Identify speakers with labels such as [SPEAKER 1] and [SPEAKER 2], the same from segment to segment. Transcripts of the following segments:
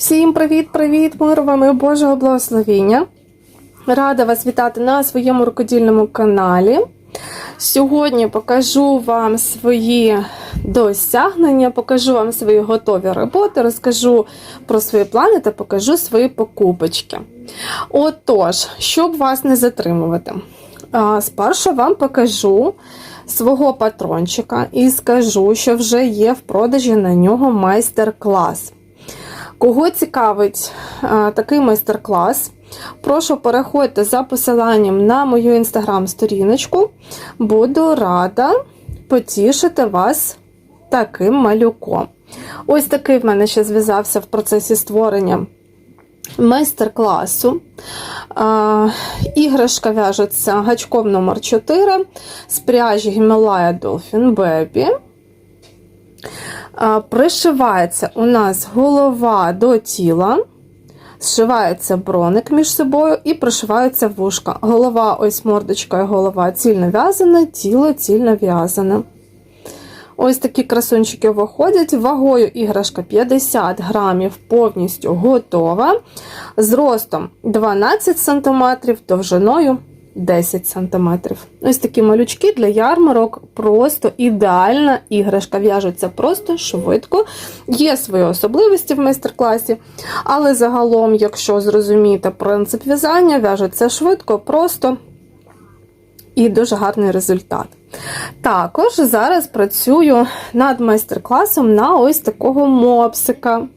[SPEAKER 1] Всім привіт-привіт! Миру вам і Божого благословіння! Рада вас вітати на своєму рукодільному каналі. Сьогодні покажу вам свої досягнення, покажу вам свої готові роботи, розкажу про свої плани та покажу свої покупочки. Отож, щоб вас не затримувати, спершу вам покажу свого патрончика і скажу, що вже є в продажі на нього майстер-клас. Кого цікавить а, такий майстер-клас, прошу переходьте за посиланням на мою інстаграм-сторіночку. Буду рада потішити вас таким малюком. Ось такий в мене ще зв'язався в процесі створення майстер-класу. А, Іграшка в'яжеться гачком номер 4 з пряжі Himalaya Dolphin Baby. Пришивається у нас голова до тіла, зшивається броник між собою і пришивається вушка. Голова, ось мордочка і голова цільно в'язана, тіло цільно в'язане. Ось такі красунчики виходять. Вагою іграшка 50 грамів, повністю готова. Зростом 12 см, довжиною 10 см. Ось такі малючки для ярмарок просто ідеальна іграшка. В'яжуться просто швидко. Є свої особливості в майстер-класі, але загалом, якщо зрозуміти принцип в'язання, в'яжеться швидко, просто і дуже гарний результат. Також зараз працюю над майстер-класом на ось такого мопсика.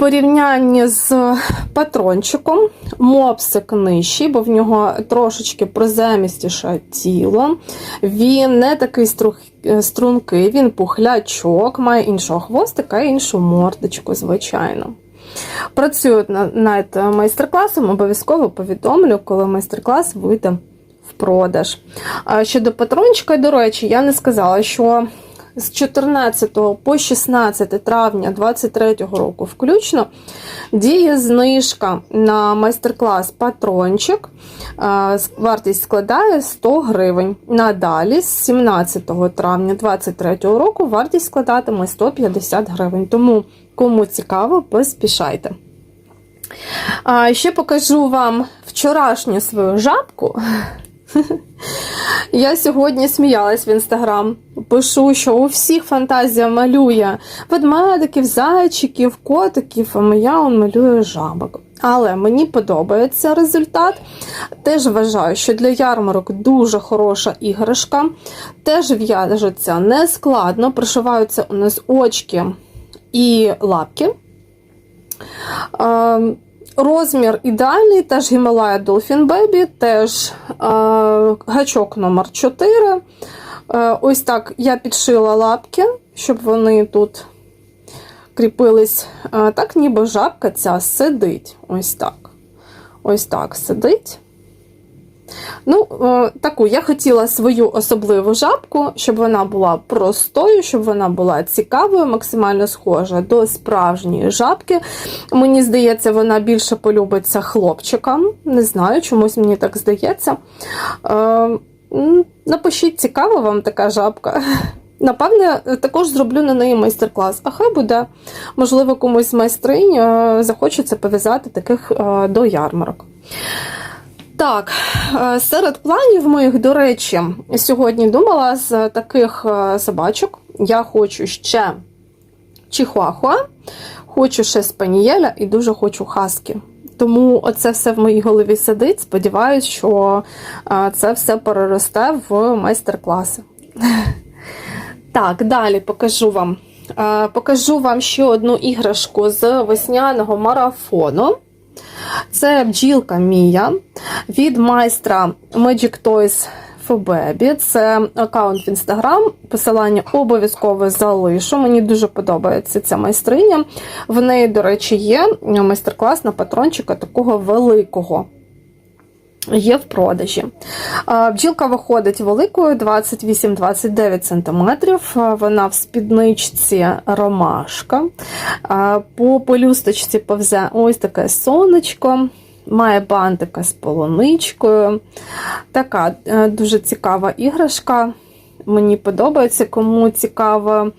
[SPEAKER 1] Порівнянні з патрончиком, мопсик нижчий, бо в нього трошечки приземістіше тіло. Він не такий стрункий, він пухлячок, має іншого хвостика і іншу мордочку, звичайно. Працюю над майстер-класом, обов'язково повідомлю, коли майстер-клас вийде в продаж. Щодо патрончика, до речі, я не сказала, що з 14 по 16 травня 2023 року включно діє знижка на майстер-клас патрончик. Вартість складає 100 гривень. Надалі, з 17 травня 2023 року, вартість складатиме 150 гривень. Тому, кому цікаво, поспішайте. А ще покажу вам вчорашню свою жабку. Я сьогодні сміялась в інстаграм. Пишу, що у всіх фантазія малює ведмедиків, зайчиків, котиків, а моя он малює жабок. Але мені подобається результат. Теж вважаю, що для ярмарок дуже хороша іграшка. Теж в'яжеться нескладно, пришиваються у нас очки і лапки. Розмір ідеальний, теж Himalaya Dolphin Baby, теж е, гачок номер 4 е, Ось так я підшила лапки, щоб вони тут кріпились. Е, так, ніби жабка ця сидить. Ось так. Ось так сидить. Ну, е, таку я хотіла свою особливу жабку, щоб вона була простою, щоб вона була цікавою, максимально схожа до справжньої жабки. Мені здається, вона більше полюбиться хлопчикам. Не знаю, чомусь мені так здається. Е, напишіть, цікава вам така жабка. Напевне, також зроблю на неї майстер-клас. А хай буде, можливо, комусь з майстринь е, захочеться пов'язати таких до ярмарок. Так, е, серед планів моїх, до речі, сьогодні думала з таких е, собачок. Я хочу ще чихуахуа, хочу ще спанієля і дуже хочу хаски. Тому оце все в моїй голові сидить. Сподіваюсь, що е, це все переросте в майстер-класи. Так, далі покажу вам. Покажу вам ще одну іграшку з весняного марафону. Це бджілка Мія від майстра Magic Toys for Baby. Це аккаунт в Instagram. Посилання обов'язково залишу. Мені дуже подобається ця майстриня. В неї, до речі, є майстер-клас на патрончика такого великого. Є в продажі. Бджілка виходить великою 28-29 см. Вона в спідничці ромашка. По полюсточці повзе ось таке сонечко. Має бантика з полуничкою. Така е, дуже цікава іграшка. Мені подобається, кому цікаво,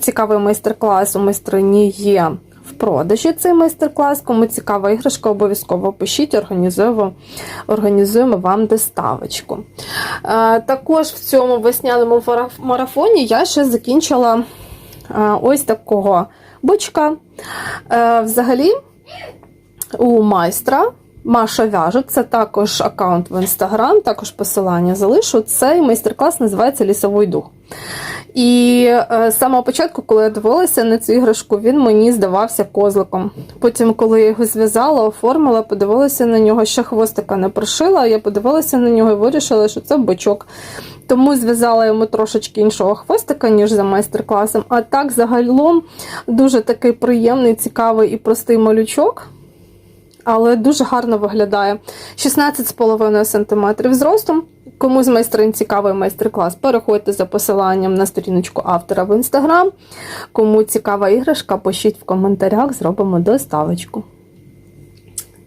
[SPEAKER 1] цікавий майстер-клас у майстрині є продажі цей майстер-клас. Кому цікава іграшка, обов'язково пишіть, організуємо, організуємо вам доставочку. Е, Також в цьому весняному марафоні я ще закінчила е, ось такого бочка. Е, Взагалі, у майстра. Маша вяже, це також аккаунт в інстаграм, також посилання залишу. Цей майстер-клас називається Лісовий дух. І е, з самого початку, коли я дивилася на цю іграшку, він мені здавався козликом. Потім, коли я його зв'язала, оформила, подивилася на нього, ще хвостика не прошила. Я подивилася на нього і вирішила, що це бочок. Тому зв'язала йому трошечки іншого хвостика, ніж за майстер-класом. А так, загалом, дуже такий приємний, цікавий і простий малючок. Але дуже гарно виглядає. 16,5 см зростом. Кому з майстрин цікавий майстер-клас, переходьте за посиланням на сторіночку автора в інстаграм. Кому цікава іграшка, пишіть в коментарях, зробимо доставочку.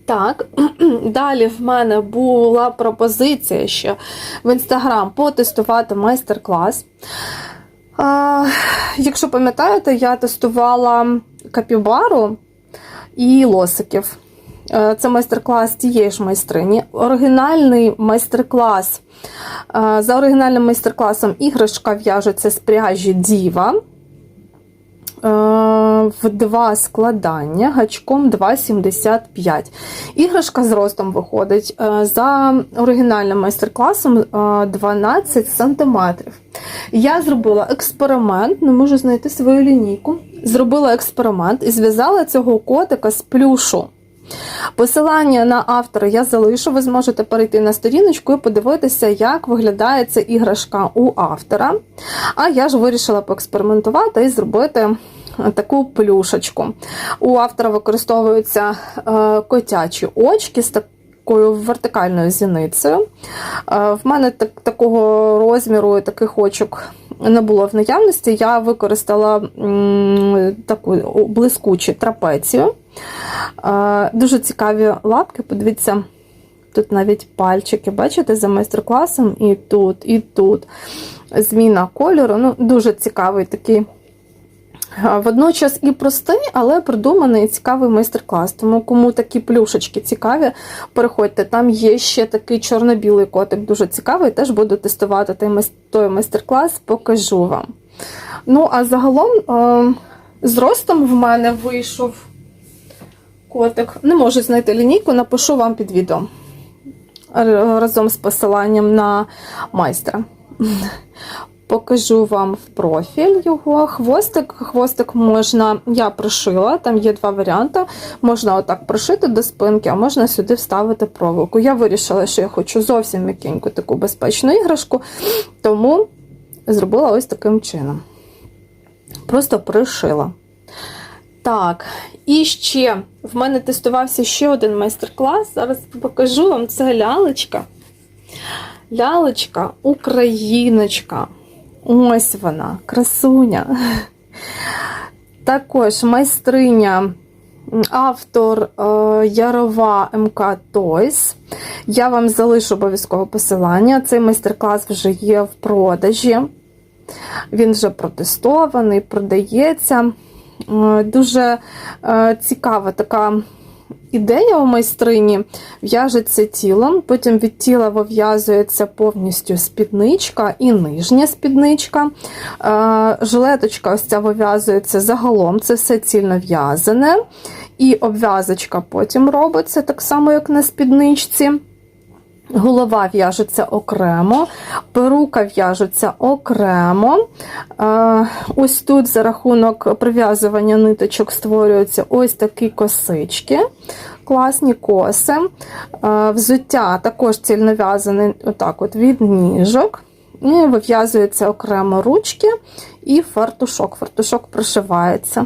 [SPEAKER 1] Так, далі в мене була пропозиція ще в інстаграм потестувати майстер-клас. Якщо пам'ятаєте, я тестувала капібару і лосиків. Е, Це майстер-клас тієї ж майстрині. Оригінальний майстер-клас. е, За оригінальним майстер-класом іграшка в'яжеться з пряжі Діва. е, В два складання гачком 2,75. Іграшка з ростом виходить за оригінальним майстер-класом е, 12 см. Я зробила експеримент, не можу знайти свою лінійку. Зробила експеримент і зв'язала цього котика з плюшу. Посилання на автора я залишу. Ви зможете перейти на сторіночку і подивитися, як виглядає ця іграшка у автора. А я ж вирішила поекспериментувати і зробити таку плюшечку. У автора використовуються е, котячі очки з такою вертикальною зіницею. Е, В мене так, такого розміру і таких очок не було в наявності. Я використала таку блискучу трапецію. Е, Дуже цікаві лапки. Подивіться, тут навіть пальчики, бачите, за майстер-класом, і тут, і тут. Зміна кольору. Ну, Дуже цікавий такий. Водночас і простий, але придуманий і цікавий майстер-клас. Тому кому такі плюшечки цікаві, переходьте. Там є ще такий чорно-білий котик, дуже цікавий. Теж буду тестувати той майстер-клас, покажу вам. Ну, а загалом, е, з ростом в мене вийшов котик. Не можу знайти лінійку, напишу вам під відео разом з посиланням на майстра. Покажу вам в профіль його. Хвостик. Хвостик можна, я пришила, там є два варіанти. Можна отак пришити до спинки, а можна сюди вставити проволоку. Я вирішила, що я хочу зовсім м'якеньку таку безпечну іграшку, тому зробила ось таким чином. Просто пришила. Так, і ще в мене тестувався ще один майстер-клас. Зараз покажу вам це лялечка. Лялечка, україночка. Ось вона, красуня. Також майстриня, автор е, Ярова МК Toys. Я вам залишу обов'язково посилання. Цей майстер-клас вже є в продажі. Він вже протестований, продається. Е, Дуже е, цікава така ідея у майстрині. В'яжеться тілом, потім від тіла вив'язується повністю спідничка і нижня спідничка. Е, Жилеточка ось ця вив'язується загалом, це все цільно в'язане. І обв'язочка потім робиться так само, як на спідничці. Голова в'яжеться окремо, перука в'яжеться окремо. Е, Ось тут за рахунок прив'язування ниточок створюються ось такі косички, класні коси. Е, Взуття також цільнов'язане отак от від ніжок. Вив'язуються окремо ручки і фартушок. Фартушок прошивається.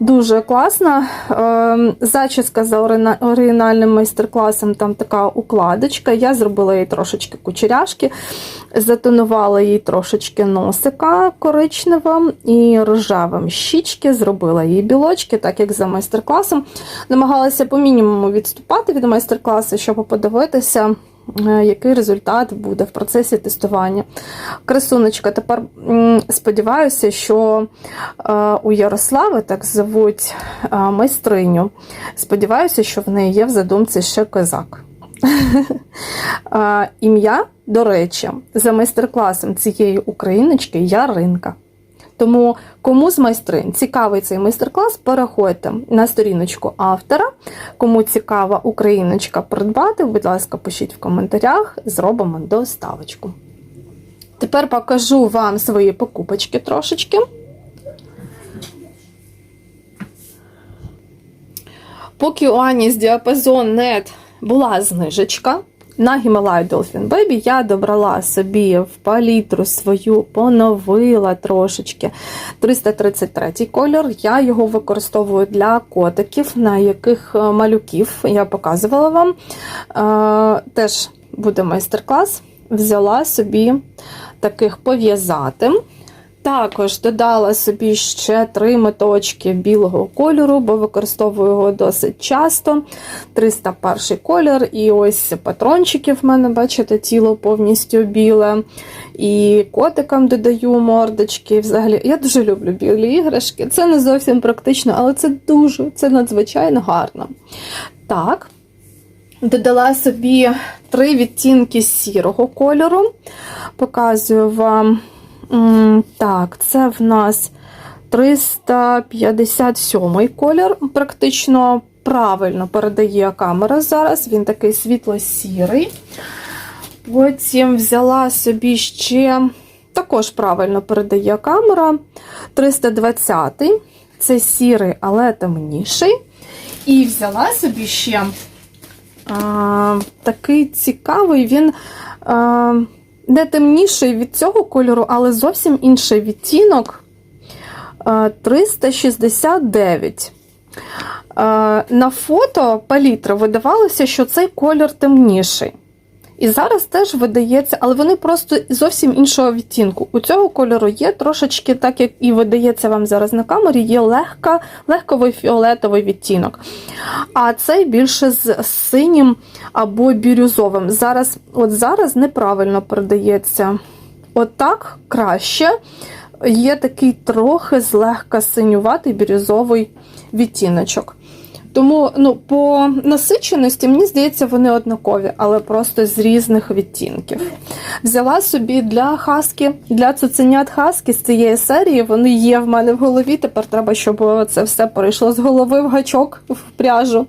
[SPEAKER 1] Дуже класна. Е, Зачіска за оригінальним майстер-класом, там така укладочка. Я зробила їй трошечки кучеряшки, затонувала їй трошечки носика коричневим і рожевим щічки, зробила їй білочки, так як за майстер-класом. Намагалася по мінімуму відступати від майстер-класу, щоб подивитися, який результат буде в процесі тестування. Красуночка, тепер сподіваюся, що е, у Ярослави, так звуть е, майстриню, сподіваюся, що в неї є в задумці ще козак. Е, Ім'я, до речі, за майстер-класом цієї україночки Яринка. Тому кому з майстрин цікавий цей майстер-клас, переходьте на сторіночку автора. Кому цікава україночка придбати, будь ласка, пишіть в коментарях, зробимо доставочку. Тепер покажу вам свої покупочки трошечки. Поки у Ані з діапазон нет була знижечка. На Himalaya Dolphin Baby я добрала собі в палітру свою, поновила трошечки 333 кольор. Я його використовую для котиків, на яких е, малюків я показувала вам. Е, теж буде майстер-клас. Взяла собі таких пов'язати. Також додала собі ще три моточки білого кольору, бо використовую його досить часто. 301 колір, і ось патрончики в мене, бачите, тіло повністю біле. І котикам додаю мордочки. Взагалі, я дуже люблю білі іграшки. Це не зовсім практично, але це дуже, це надзвичайно гарно. Так. Додала собі три відтінки сірого кольору. Показую вам. Так, це в нас 357 колір. Практично правильно передає камера зараз. Він такий світло-сірий. Потім взяла собі ще, також правильно передає камера. 320 це сірий, але темніший. І взяла собі ще а, такий цікавий, він. А, не темніший від цього кольору, але зовсім інший відтінок 369. На фото палітри видавалося, що цей кольор темніший. І зараз теж видається, але вони просто зовсім іншого відтінку. У цього кольору є трошечки, так як і видається вам зараз на камері, є легка, легковий фіолетовий відтінок. А цей більше з синім або бірюзовим. Зараз, От зараз неправильно передається. От краще. Є такий трохи злегка синюватий бірюзовий відтіночок. Тому ну, по насиченості, мені здається, вони однакові, але просто з різних відтінків. Взяла собі для хаски, для цуценят хаски з цієї серії, вони є в мене в голові. Тепер треба, щоб це все перейшло з голови в гачок в пряжу.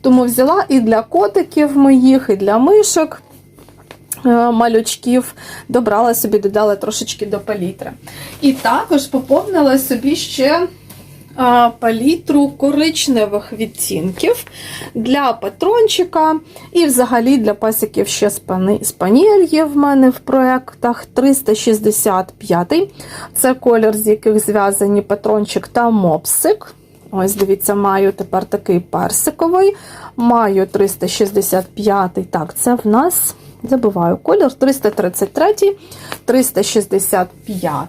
[SPEAKER 1] Тому взяла і для котиків моїх, і для мишок. е, Малючків добрала собі, додала трошечки до палітри. І також поповнила собі ще палітру коричневих відтінків для патрончика. І взагалі для пасиків ще спаніель є в мене в проєктах 365. Це колір, з яких зв'язані патрончик та мопсик. Ось, дивіться, маю тепер такий персиковий. Маю 365. Так, це в нас. Забуваю колір 333, 365.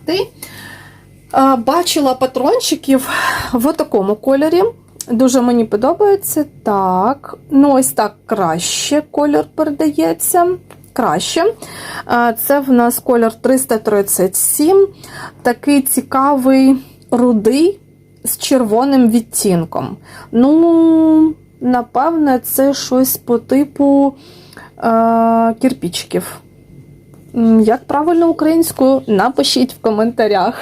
[SPEAKER 1] Бачила патрончиків в такому кольорі. Дуже мені подобається. Так, ну ось так краще колір передається. Краще. Це в нас колір 337. Такий цікавий рудий з червоним відтінком. Ну, напевне, це щось по типу е, кірпічків. Як правильно українською? Напишіть в коментарях,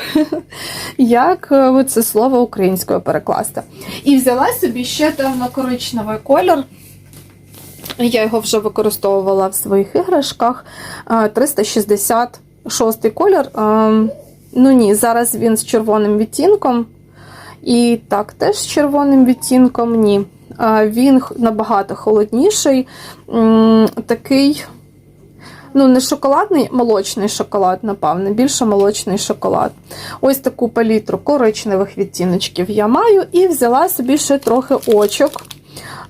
[SPEAKER 1] як е, це слово українською перекласти. І взяла собі ще темно-коричневий колір. Я його вже використовувала в своїх іграшках. Е, 366 колір. Е, Ну ні, зараз він з червоним відтінком. І так, теж з червоним відтінком ні. Е, Він набагато холодніший, такий. Ну, не шоколадний, молочний шоколад, напевне, більше молочний шоколад. Ось таку палітру коричневих відтіночків я маю і взяла собі ще трохи очок.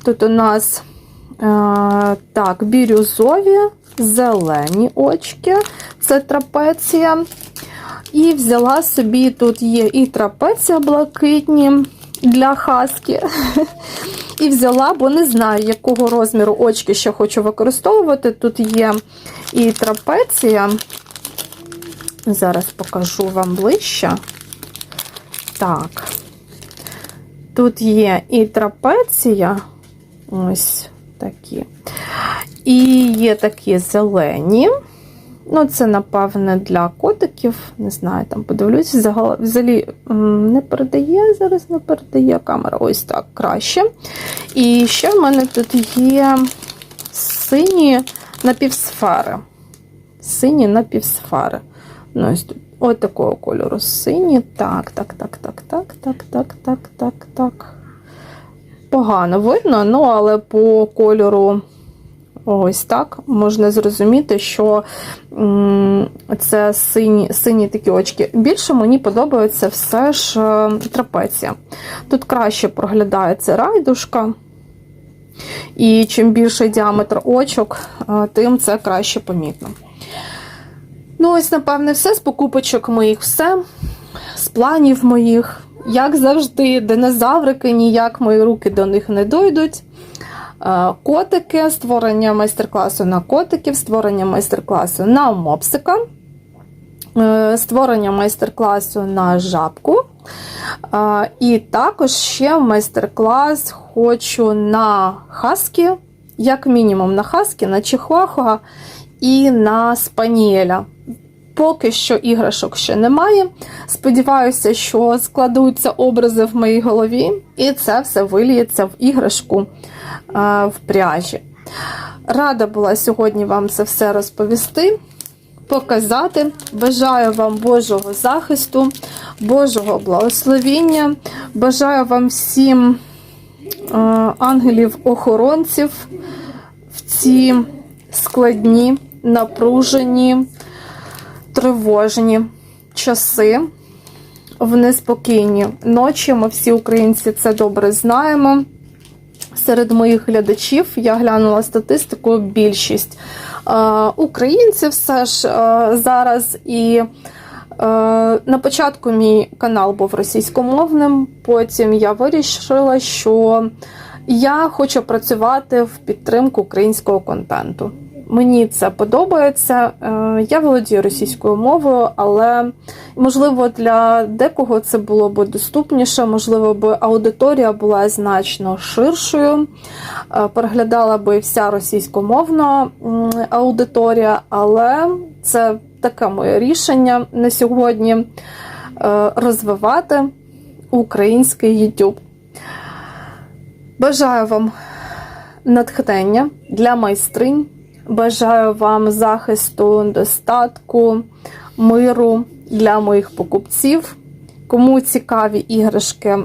[SPEAKER 1] Тут у нас е, так, бірюзові, зелені очки, це трапеція. І взяла собі, тут є і трапеція блакитні, для хаски. І взяла, бо не знаю, якого розміру очки ще хочу використовувати. Тут є і трапеція. Зараз покажу вам ближче. Так. Тут є і трапеція. Ось такі. І є такі зелені. Ну, це, напевне, для котиків. Не знаю, там подивлюсь. Взагалі, не передає, зараз не передає камера. Ось так краще. І ще в мене тут є сині напівсфери. Сині напівсфери. Ну, ось тут. Ось такого кольору сині. Так, так, так, так, так, так, так, так, так, так. Погано видно, ну, але по кольору ось так можна зрозуміти, що це сині, сині такі очки. Більше мені подобається все ж е, трапеція. Тут краще проглядається райдушка. І чим більший діаметр очок, е, тим це краще помітно. Ну, ось, напевне, все. З покупочок моїх все, з планів моїх. Як завжди, динозаврики, ніяк мої руки до них не дойдуть. Е, Котики, створення майстер-класу на котиків, створення майстер-класу на мопсика, е, створення майстер-класу на жабку. Е, І також ще майстер-клас хочу на хаскі, як мінімум на хаскі, на чихуахуа і на спаніеля. Поки що іграшок ще немає. Сподіваюся, що складуться образи в моїй голові, і це все виліється в іграшку е, в пряжі. Рада була сьогодні вам це все розповісти, показати. Бажаю вам Божого захисту, Божого благословіння. Бажаю вам всім е, ангелів-охоронців в ці складні, напружені тривожні часи, в неспокійні ночі. Ми всі українці це добре знаємо. Серед моїх глядачів я глянула статистику. Більшість е, українців все ж е, зараз і. е, На початку мій канал був російськомовним, потім я вирішила, що я хочу працювати в підтримку українського контенту. Мені це подобається. Е, Я володію російською мовою, але можливо для декого це було б доступніше, можливо, б аудиторія була значно ширшою. Е, Переглядала би вся російськомовна аудиторія, але це таке моє рішення на сьогодні е, розвивати український YouTube. Бажаю вам натхнення для майстринь. Бажаю вам захисту, достатку, миру для моїх покупців. Кому цікаві іграшки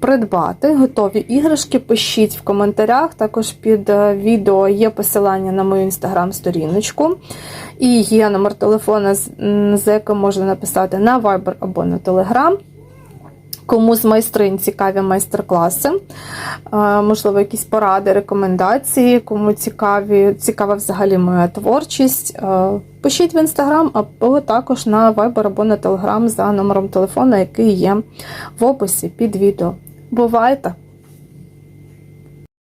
[SPEAKER 1] придбати, готові іграшки, пишіть в коментарях. Також під е, відео є посилання на мою інстаграм-сторіночку. І є номер телефона, за яким можна написати на Viber або на Telegram. Кому з майстринь цікаві майстер-класи, е, можливо, якісь поради, рекомендації, кому цікаві, цікава взагалі моя творчість. е, Пишіть в інстаграм або також на Viber або на Telegram за номером телефона, який є в описі під відео. Бувайте!